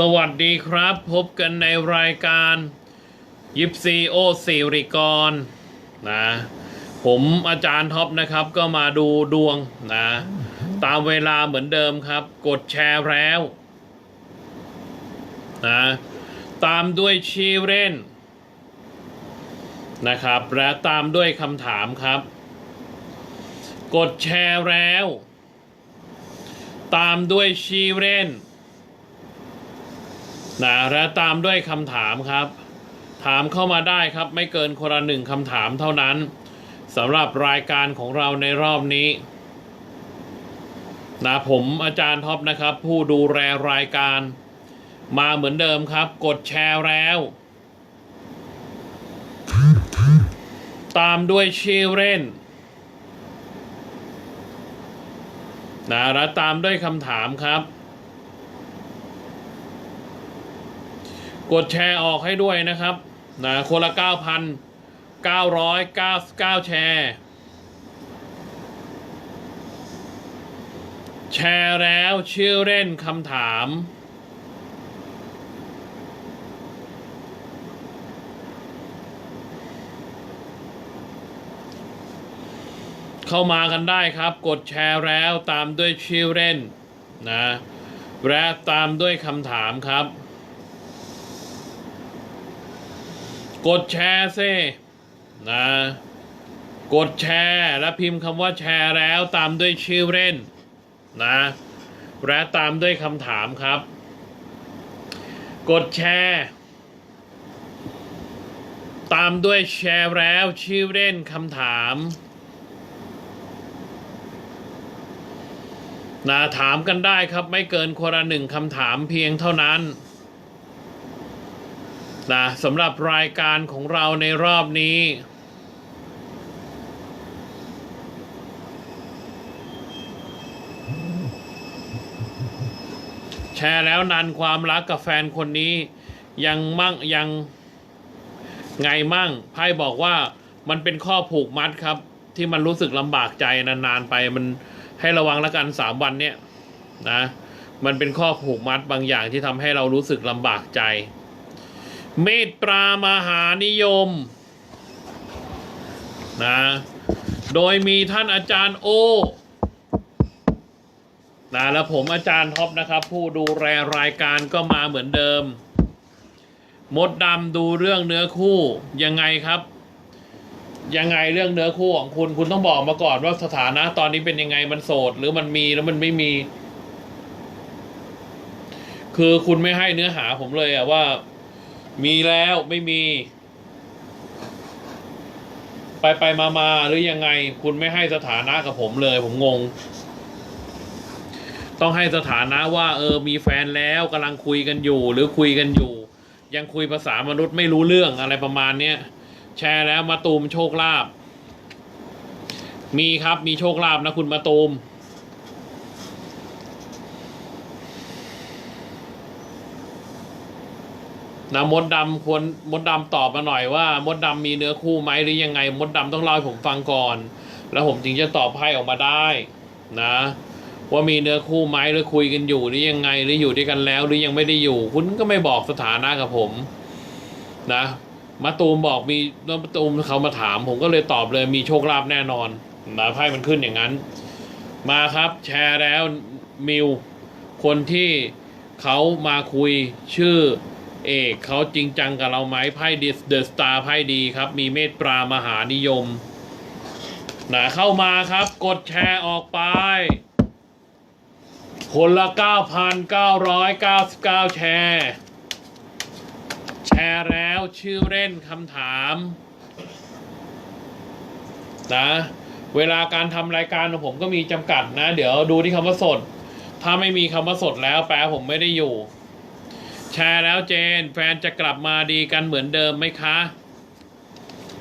สวัสดีครับ พบกันในรายการยิปซีโอสิริกรนะผมอาจารย์ท็อปนะครับก็มาดูดวงนะตามเวลาเหมือนเดิมครับ กดแชร์แล้วนะตามด้วยชื่อเล่นนะครับ และตามด้วยคำถามครับ กดแชร์แล้ว ตามด้วยชื่อเล่น นะและตามด้วยคำถามครับ ถามเข้ามาได้ครับ ไม่เกินคนละหนึ่งคำถามเท่านั้นสำหรับรายการของเราในรอบนี้นะผมอาจารย์ท็อปนะครับ ผู้ดูแลรายการ มาเหมือนเดิมครับ กดแชร์แล้ว ตามด้วยชื่อเล่นนะและตามด้วยคำถามครับ กดแชร์ออกให้ด้วยนะครับนะคนละ 9,999 แชร์ แชร์แล้วชื่อเล่นคำถาม เข้ามากันได้ครับ กดแชร์แล้วตามด้วยชื่อเล่นนะและตามด้วยคำถามครับ กดแชร์ซินะกดแชร์และพิมพ์คำว่าแชร์แล้วตามด้วยชื่อเล่นนะและตามด้วยคำถามครับ กดแชร์ ตามด้วยแชร์แล้วชื่อเล่นคำถามนะถามกันได้ครับไม่เกินคนละหนึ่งคำถามเพียงเท่านั้น นะสำหรับรายการของเราในรอบนี้แชร์แล้วนันความรักกับแฟนคนนี้ ยังมั่งยังไงมั่งไพ่บอกว่ามันเป็นข้อผูกมัดครับ ที่มันรู้สึกลำบากใจนานๆไปมันให้ระวังละกันสามวันเนี้ยนะมันเป็นข้อผูกมัดบางอย่างที่ทำให้เรารู้สึกลำบากใจ เมตตามหานิยมนะโดยมีท่านอาจารย์โอนะและผมอาจารย์ท็อปนะครับ ผู้ดูแลรายการก็มาเหมือนเดิม มดดำดูเรื่องเนื้อคู่ยังไงครับ ยังไงเรื่องเนื้อคู่ของคุณคุณต้องบอกมาก่อนว่าสถานะตอนนี้เป็นยังไงมันโสด หรือมันมีแล้วมันไม่มี คือคุณไม่ให้เนื้อหาผมเลยอะว่า มีแล้วไม่มี ไปไปมามาหรือยังไง คุณไม่ให้สถานะกับผมเลย ผมงง ต้องให้สถานะว่า เออ มีแฟนแล้วกำลังคุยกันอยู่ หรือคุยกันอยู่ ยังคุยภาษามนุษย์ไม่รู้เรื่องอะไรประมาณเนี้ยแชร์แล้วมาตูมโชคลาภมีครับมีโชคลาภนะคุณมาตูม นะมดดำควรมดดำตอบมาหน่อยว่า มดดำมีเนื้อคู่ไหมหรือยังไง มดดำต้องเล่าให้ผมฟังก่อน แล้วผมจึงจะตอบไพ่ออกมาได้นะ ว่ามีเนื้อคู่ไหมหรือคุยกันอยู่หรือยังไงหรืออยู่ด้วยกันแล้ว หรือยังไม่ได้อยู่ คุณก็ไม่บอกสถานะกับผม นะมาตูมบอกมีมาตูมเขามาถาม ผมก็เลยตอบเลยมีโชคลาภแน่นอนนะไพ่มันขึ้นอย่างนั้น มาครับ แชร์แล้วมิวคนที่เขามาคุยชื่อ เอกเขาจริงจังกับเราไหมไพ่ดิสเดอะสตาร์ไพ่ดีครับ มีเมตปรามหานิยมนะเข้ามาครับ กดแชร์ออกไป คนละ 9,999 แชร์ แชร์แล้วชื่อเล่นคำถามนะเวลาการทำรายการของผมก็มีจำกัดนะ เดี๋ยวดูที่คำว่าสด ถ้าไม่มีคำว่าสดแล้วแปลผมไม่ได้อยู่ แชร์แล้วเจน แฟนจะกลับมาดีกันเหมือนเดิมไหมคะ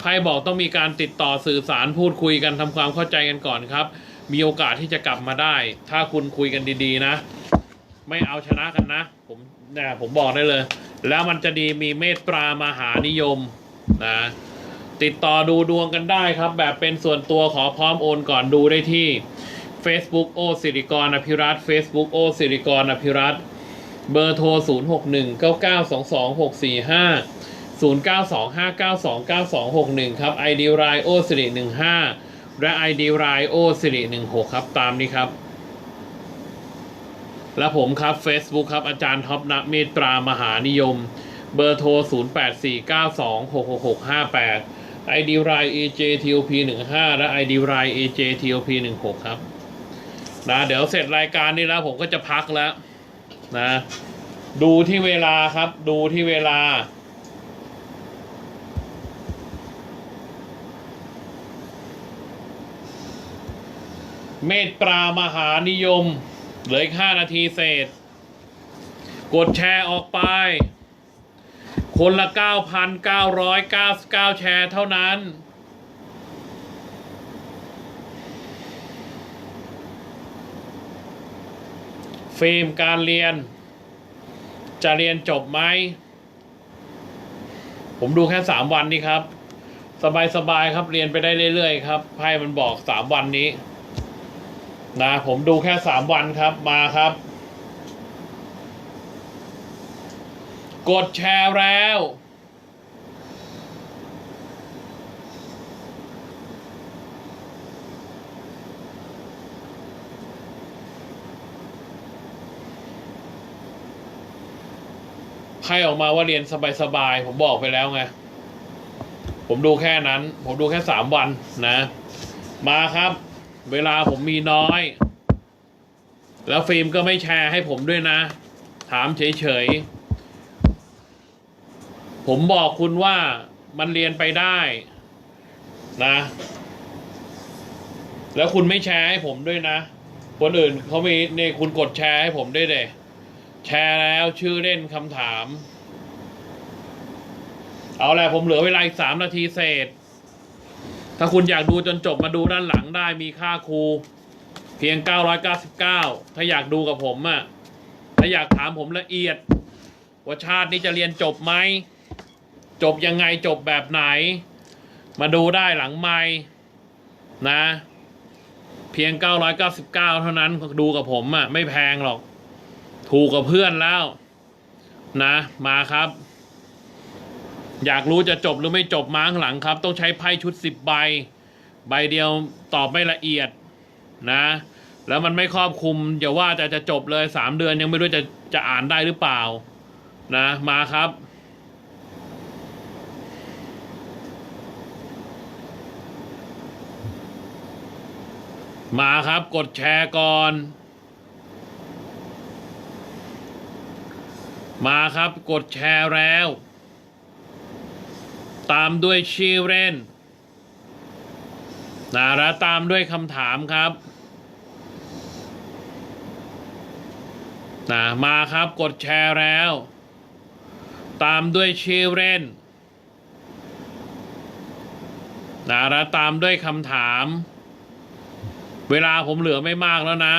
ใครบอกต้องมีการติดต่อสื่อสารพูดคุยกันทำความเข้าใจกันก่อนครับ มีโอกาสที่จะกลับมาได้ ถ้าคุณคุยกันดีๆนะ ไม่เอาชนะกันนะ ผมเนี่ยผมบอกได้เลย แล้วมันจะดีมีเมตตามหานิยมนะติดต่อดูดวงกันได้ครับ แบบเป็นส่วนตัวขอพร้อมโอนก่อนดูได้ที่ Facebook โอสิริกรอภิรัต Facebook โอสิริกรอภิรัตน์ เบอร์โทร 0 6 1 9 9 2 2 6 4 5 0 9 2 5 9 2 9 2 6 1 ครับ ID r i o สิริ15 และ ID r i o สิริ16 ครับ ตามนี้ครับ และผมครับ Facebook ครับ อาจารย์ท็อปนะเมตตามหานิยม เบอร์โทร 0 8 4 9 2 6 6 6 5 8 ID r i AJTOP 15และ ID r i AJTOP 16 ครับนะเดี๋ยวเสร็จรายการนี้แล้วผมก็จะพักแล้ว นะ ดูที่เวลาครับ ดูที่เวลา เมตตามหานิยม เหลืออีกห้านาทีเศษ กดแชร์ออกไป คนละ 9,999 แชร์เท่านั้น ฟิล์มการเรียน จะเรียนจบไหม ผมดูแค่สามวันนี้ครับ สบายๆครับเรียนไปได้เรื่อยๆครับไพ่มันบอกสามวันนี้นะผมดูแค่สามวันครับมาครับ กดแชร์แล้ว ไพ่ออกมาว่าเรียนสบายๆผมบอกไปแล้วไง ผมดูแค่นั้น ผมดูแค่สามวันนะ มาครับ เวลาผมมีน้อย แล้วฟิล์มก็ไม่แชร์ให้ผมด้วยนะ ถามเฉยๆ ผมบอกคุณว่ามันเรียนไปได้นะ แล้วคุณไม่แชร์ให้ผมด้วยนะ คนอื่นเขามีเนี่ยคุณกดแชร์ให้ผมด้วยเด แชร์แล้วชื่อเล่นคำถาม เอาแหละผมเหลือเวลาอีกสามนาทีเศษ ถ้าคุณอยากดูจนจบมาดูด้านหลังได้มีค่าครู เพียง 999 ถ้าอยากดูกับผมอะ่ะถ้าอยากถามผมละเอียด ว่าชาตินี้จะเรียนจบไหม จบยังไงจบแบบไหน มาดูได้หลังไม่นะ เพียง 999 เท่านั้นดูกับผมอะไม่แพงหรอก ถูกกับเพื่อนแล้ว นะ มาครับ อยากรู้จะจบหรือไม่จบมาข้างหลังครับ ต้องใช้ไพ่ชุดสิบใบ ใบเดียวตอบไม่ละเอียดนะ แล้วมันไม่ครอบคลุมอย่าว่าจะจะจบเลยสามเดือนยังไม่รู้จะจะอ่านได้หรือเปล่า นะ มาครับมาครับ กดแชร์ก่อน มาครับกดแชร์แล้ว ตามด้วยชื่อเล่นนะแล้วตามด้วยคำถามครับนะมาครับกดแชร์แล้ว ตามด้วยชื่อเล่นนะแล้วตามด้วยคำถาม เวลาผมเหลือไม่มากแล้วนะ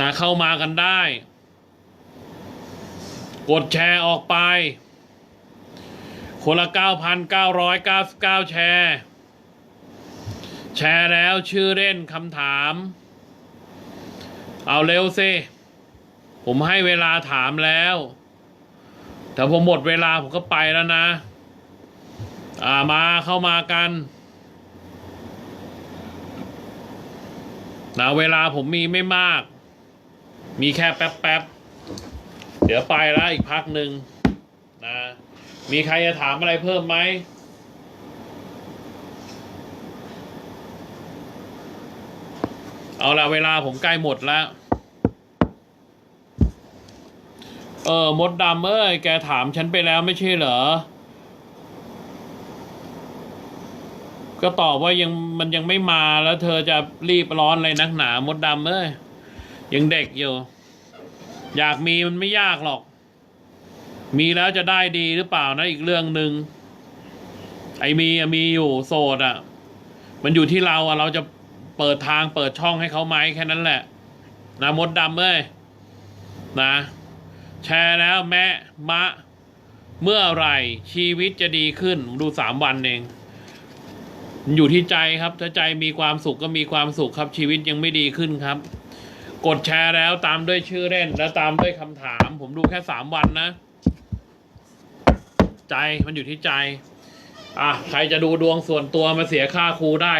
นะเข้ามากันได้ กดแชร์ออกไป คนละ 9,999 แชร์ แชร์แล้วชื่อเล่นคำถาม เอาเร็วสิผมให้เวลาถามแล้ว แต่ผมหมดเวลาผมก็ไปแล้วนะ อ่ามาเข้ามากันนะเวลาผมมีไม่มาก มีแค่แป๊บๆเดี๋ยวไปแล้วอีกพักหนึ่งนะ มีใครจะถามอะไรเพิ่มไหมเอาละเวลาผมใกล้หมดแล้ว เออ มดดำเอ้ย แกถามฉันไปแล้วไม่ใช่เหรอ ก็ตอบว่ายังมันยังไม่มาแล้วเธอจะรีบร้อนอะไรนักหนา มดดำเอ้ย ยังเด็กอยู่ อยากมีมันไม่ยากหรอก มีแล้วจะได้ดีหรือเปล่านะอีกเรื่องหนึ่งไอ้มีมีอยู่โสดอะมันอยู่ที่เราอะเราจะเปิดทางเปิดช่องให้เขาไหมแค่นั้นแหละ นะมดดำเอ้ยนะ แชร์แล้วแม่มะ เมื่อไรชีวิตจะดีขึ้นดูสามวันเอง อยู่ที่ใจครับ ถ้าใจมีความสุขก็มีความสุขครับ ชีวิตยังไม่ดีขึ้นครับ กดแชร์แล้วตามด้วยชื่อเล่น แล้วตามด้วยคำถาม ผมดูแค่สามวันนะ ใจมันอยู่ที่ใจ อะ ใครจะดูดวงส่วนตัวมาเสียค่าครูได้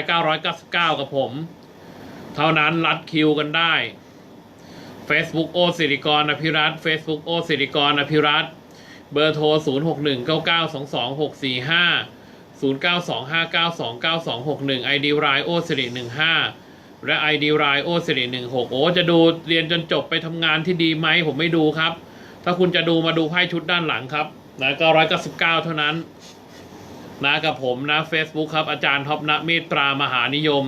999 กับผม เท่านั้นรัดคิวกันได้ Facebook โอสิริกรอภิรัต Facebook โอสิริกรอภิรัตเบอร์โทร 0 6 1 9 9 2 2 6 4 5 0 9 2 5 9 2 9 2 6 1 ID รายโอสิริ15 และ ID รายโอสิริ16โอ้จะดูเรียนจนจบไปทำงานที่ดีไหมผมไม่ดูครับ ถ้าคุณจะดูมาดูไพ่ชุดด้านหลังครับนะก็ร้อยเก้าสิบเก้าเท่านั้นนะกับผมนะ Facebook ครับ อาจารย์ท็อปนะเมตรามหานิยม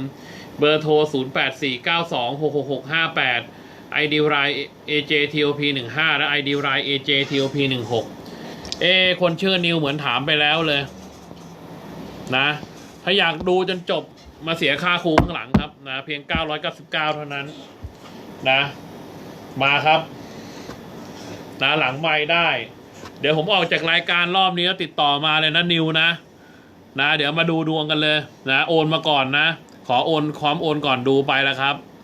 เบอร์โทร 0 8 4 9 2 6 6 6 5 8 ID ราย AJTOP 15และ ID ราย AJTOP 16เอ คนชื่อนิวเหมือนถามไปแล้วเลย นะ ถ้าอยากดูจนจบมาเสียค่าครูข้างหลัง นะเพียง 999 เท่านั้นนะ มาครับนะหลังไม่ได้ เดี๋ยวผมออกจากรายการรอบนี้แล้วติดต่อมาเลยนะนิวนะนะ เดี๋ยวมาดูดวงกันเลยนะ โอนมาก่อนนะ ขอโอนความโอนก่อนดูไปแล้วครับ